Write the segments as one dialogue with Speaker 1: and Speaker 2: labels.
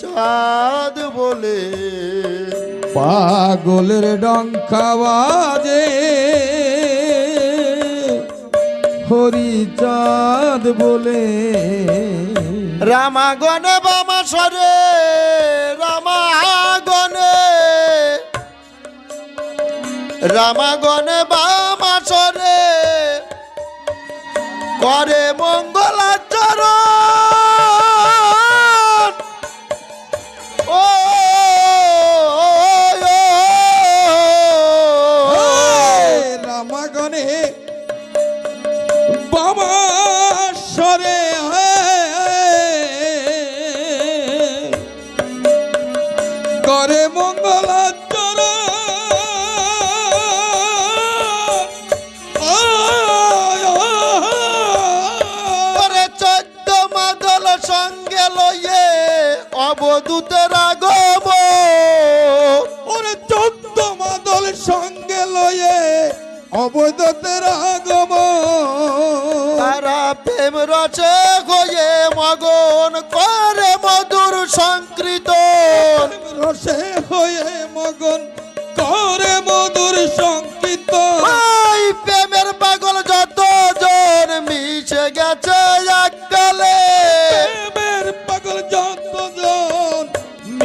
Speaker 1: চাঁদ বলে।
Speaker 2: পাগলের ডঙ্কা বাজে। হরিচাঁদ বলে।
Speaker 1: রামাগণে বামাসরে রামাগণে। রামাগণে বামাসরে করে মঙ্গলাচরণ।
Speaker 2: করে মঙ্গলাচর
Speaker 1: করে চোদ্দ মাদল সঙ্গে লইয়ে অবদূতের আগম
Speaker 2: ওরে চোদ্দ মাদল সঙ্গে লয়ে অবৈধতের আগম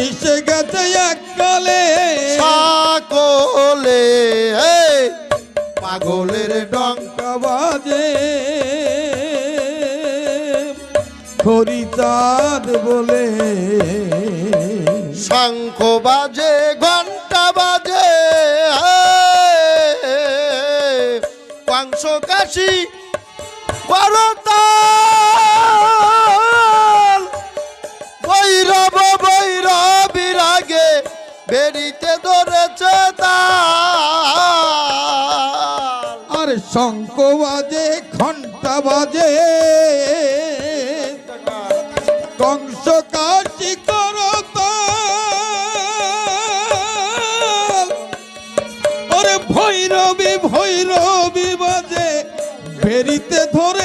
Speaker 1: মিশে গেছে এককালে সকলে পাগলের
Speaker 2: ডঙ্কা বাজে। খরিচাঁদ বলে।
Speaker 1: শঙ্খ বাজে ঘণ্টা বাজে পাংশ কাশি করতাল বিরাগে বেরিতে ধরেছে
Speaker 2: আর বাজে ঘণ্টা বাজে। কংস কাশি ভৈরবী ভৈরবী বাজে বেরিতে ধরেছে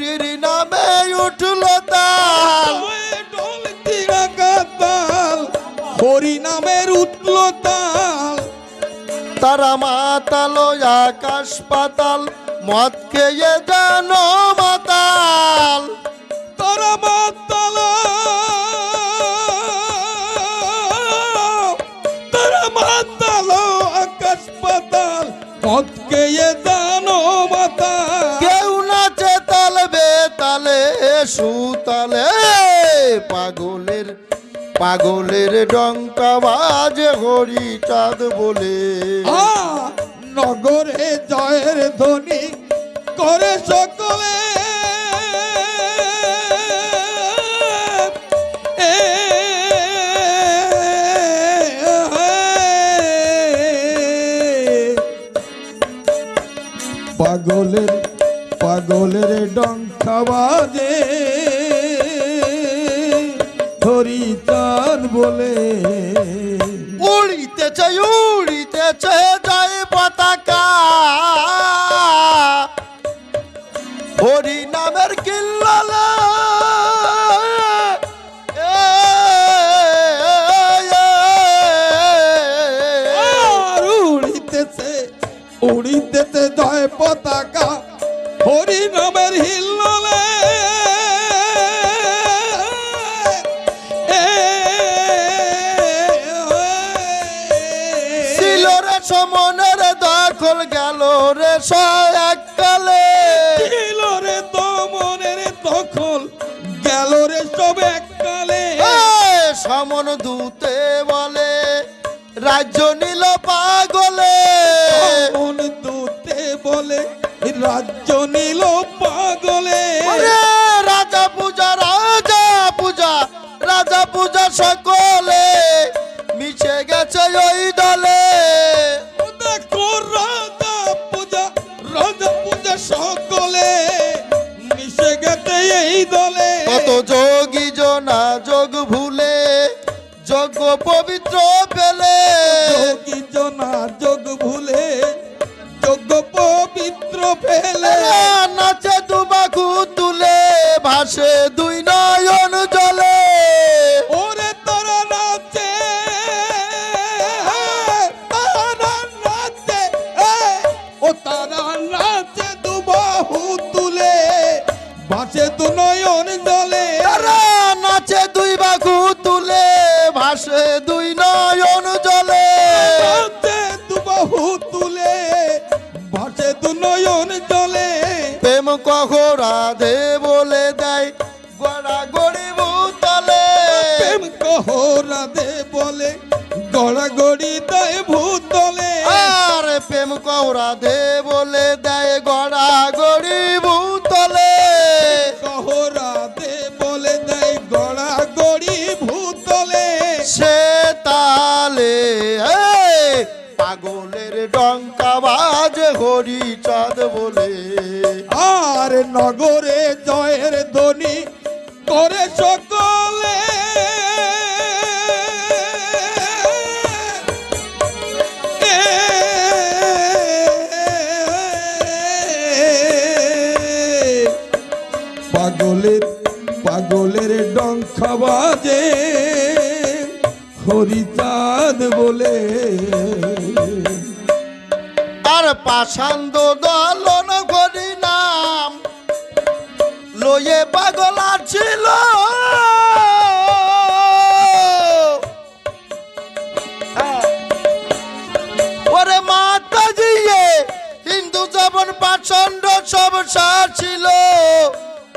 Speaker 1: হরির নামে উঠল তাল।
Speaker 2: হরি নামের উঠল তাল।
Speaker 1: তারা মাতাল আকাশ পাতাল, মদ খেয়ে জানো মাতাল।
Speaker 2: তারা মাতাল
Speaker 1: পাগলের পাগলের ডঙ্কা বাজে হরি চাঁদ বলে
Speaker 2: নগরে জয়ের ধ্বনি করে সকলে পাগলের পাগলের ডঙ্কা বাজে হরি চাঁদ বলে।
Speaker 1: উড়িতেছে উড়িতেছে জয় পতাকা। হরি নামের কিল্লালে।
Speaker 2: উড়িতেছে উড়িতেছে জয় পতাকা। হরি নামের হিল্লোলে।
Speaker 1: সমন দূতে বলে রাজ্য নিল পাগলে।
Speaker 2: মন দূতে বলে রাজ্য নিল পাগলে।
Speaker 1: রাজা পূজা রাজা পূজা রাজা পূজা সকলে মিশে গেছে ওই পবিত্র পেলে।
Speaker 2: যোগী জনা যোগ ভুলে যোগ্য পবিত্র পেলে।
Speaker 1: নাচে দুবাকু তুলে ভাসে রাধে বলে দেয় গড়া গড়ি ভূতলে
Speaker 2: বলে দেয় গড়াগড়ি ভূতলে।
Speaker 1: সে তালে পাগলের ডঙ্কা বাজে হরি চাঁদ বলে।
Speaker 2: আর নগরে জয়ের ধ্বনি করে সকলে পাগলের ডঙ্কা বাজে হরিচাঁদ বলে।
Speaker 1: আর পাশান্দ দলন করি নাম লয়ে পাগল ছিল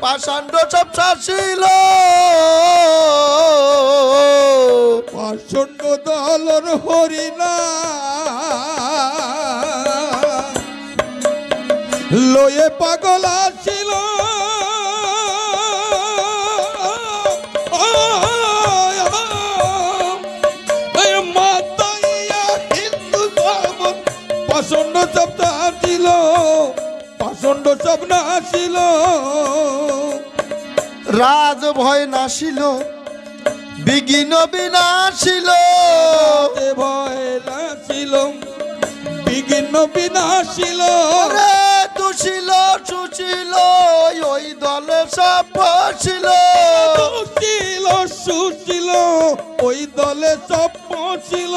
Speaker 1: পাষাণ্ড সব ছিল। পাষণ্ড
Speaker 2: দলন হরিণা লয়ে পাগল আসিল। পাষণ্ড শব্দ আসিল পাষণ্ড শব্দ আসিল
Speaker 1: রাজ ভয় নাসিল বিঘ্ন বিনাশিল।
Speaker 2: ভয় নাছিল বিঘ্ন বিনাশিল।
Speaker 1: ওরে তুছিল সুছিল ওই দলে সব ছিল
Speaker 2: ছিল সুছিল ওই দলে সব ছিল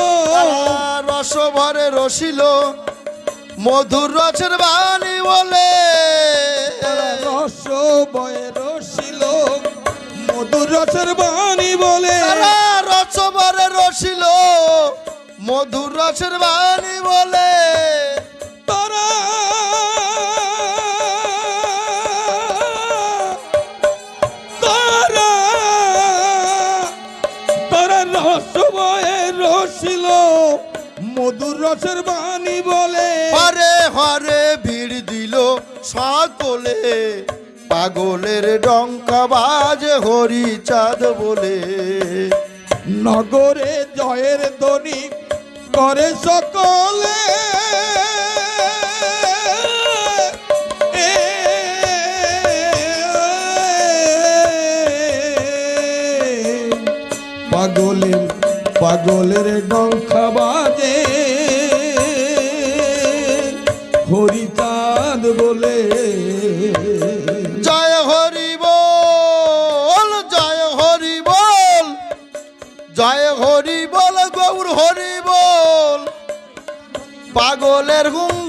Speaker 1: রস ভরে রসিল মধুর রসের বাণী বলে।
Speaker 2: রস বয়ে রসিল মধুর রসের বাণী বলে।
Speaker 1: তারা রস ভরে রসিল মধুর রসের বাণী বলে।
Speaker 2: তারা তারা তারা রস বয়ে রসিল মধুর রসের বাণী বলে।
Speaker 1: হরে হরে ভিড় দিল সকলে। পাগলের ডঙ্কা বাজে হরি চাঁদ বলে
Speaker 2: নগরে জয়ের ধ্বনি করে সকলে পাগলের পাগলের ডঙ্কা বাজে হরিচাঁদ বলে
Speaker 1: পাগলের হুম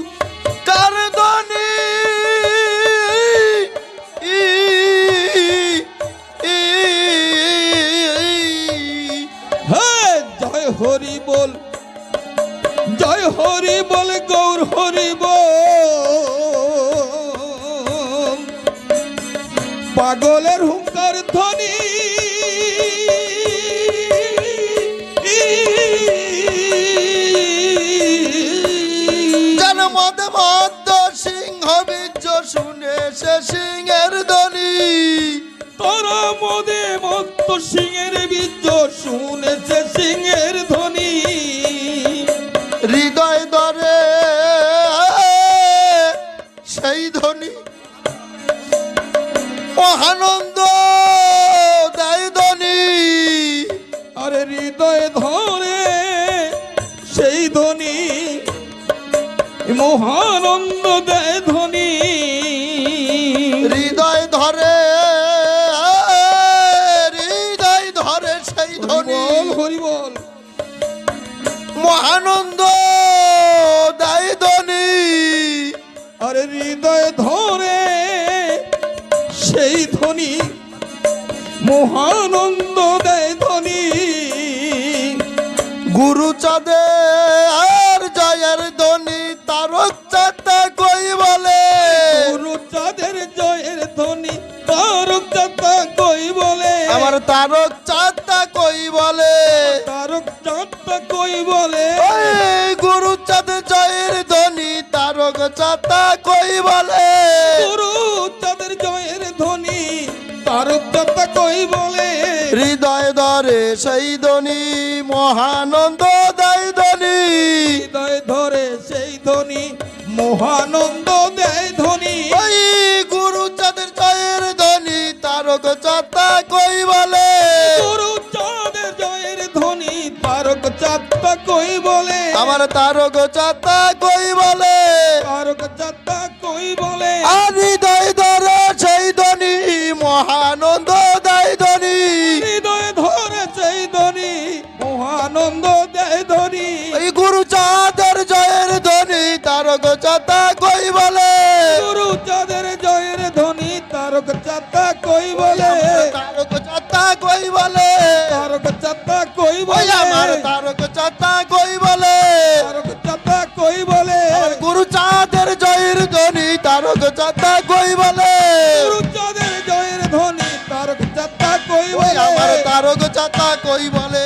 Speaker 1: মহানন্দ দেয় ধ্বনি।
Speaker 2: হৃদয় ধরে
Speaker 1: হৃদয় ধরে সেই মহানন্দ দায় ধ্বনি।
Speaker 2: আরে হৃদয়ে ধরে সেই ধ্বনি। মহানন্দ দেয় ধ্বনি।
Speaker 1: গুরু চাঁদে তারক চাঁদা কই বলে?
Speaker 2: গুরু চাঁদের জয়ের ধ্বনি তারক চাঁদা কই বলে?
Speaker 1: আমার তারক চাঁদা কই বলে?
Speaker 2: তারক চাঁদা কই বলে?
Speaker 1: গুরু চাঁদ জয়ের ধ্বনি তারক চাঁদা কই বলে?
Speaker 2: গুরু চাঁদের জয়ের ধ্বনি তারক চাঁদা কই বলে?
Speaker 1: হৃদয় ধরে সেই ধ্বনি মহানন্দ দায় ধ্বনি।
Speaker 2: হৃদয় ধরে সেই ধ্বনি মহানন্দ দেয় ধ্বনি।
Speaker 1: ওই গুরু চাঁদের জয়ের ধ্বনি তারক চাঁদা কই বলে?
Speaker 2: গুরু চাঁদের জয়ের ধ্বনি তারক চাঁদা কই বলে?
Speaker 1: আমার তারক চাঁদা কই বলে?
Speaker 2: তারক চাঁদা কই বলে?
Speaker 1: আর মহানন্দ দেয় ধ্বনি ওই গুরু চাঁদের জয়ের ধ্বনি তারক চাঁদা কই বলে?
Speaker 2: গুরু চাঁদের জয়ের ধ্বনি তারক চাঁদা কই বলে?
Speaker 1: তারক চাঁদা কই বলে?
Speaker 2: তারক চাঁদা কই বলে?
Speaker 1: আমার তারক চাঁদা কই বলে?
Speaker 2: তারক চাঁদা কই বলে?
Speaker 1: গুরু চাঁদের জয়ের ধ্বনি তারক চাঁদা কই বলে?
Speaker 2: গুরু চাঁদের জয়ের ধ্বনি তারক চাঁদা কই বলে?
Speaker 1: আমার তারক চাঁদা কই বলে?